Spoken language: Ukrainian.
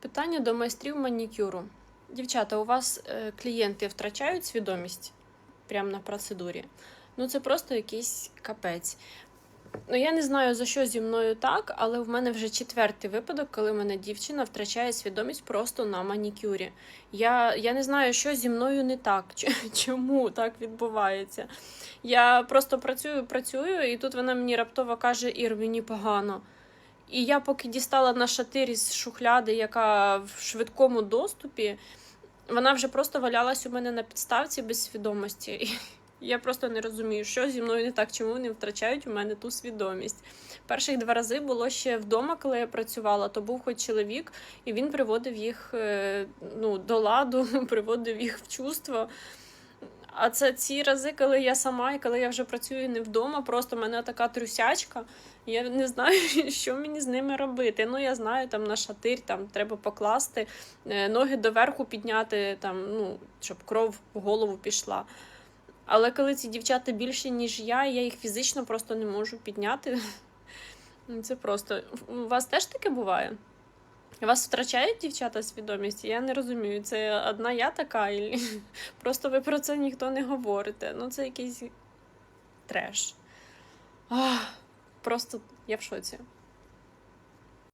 Питання до майстрів манікюру. Дівчата, у вас е, клієнти втрачають свідомість прямо на процедурі? Ну, це просто якийсь капець. Ну, я не знаю, за що зі мною так, але в мене вже четвертий випадок, коли мене дівчина втрачає свідомість просто на манікюрі. Я, я не знаю, що зі мною не так, чому так відбувається. Я просто працюю, працюю, і тут вона мені раптово каже: Ір, мені погано. І я поки дістала на шатир із шухляди, яка в швидкому доступі, вона вже просто валялась у мене на підставці без свідомості. Я просто не розумію, що зі мною не так, чому вони втрачають у мене ту свідомість. Перших два рази було ще вдома, коли я працювала, то був хоч чоловік, і він приводив їх е, ну, до ладу, приводив їх в чувство. А це ці рази, коли я сама і коли я вже працюю не вдома, просто в мене така трусячка. Я не знаю, що мені з ними робити. Ну, я знаю, там на шатир там треба покласти, е, ноги доверху підняти, там, ну, щоб кров в голову пішла. Але коли ці дівчата більші, ніж я, я їх фізично просто не можу підняти. Це просто. У вас теж таке буває? Вас втрачають дівчата свідомість? Я не розумію, це одна я така, і просто ви про це ніхто не говорите. Ну, це якийсь треш. Ах, просто я в шоці.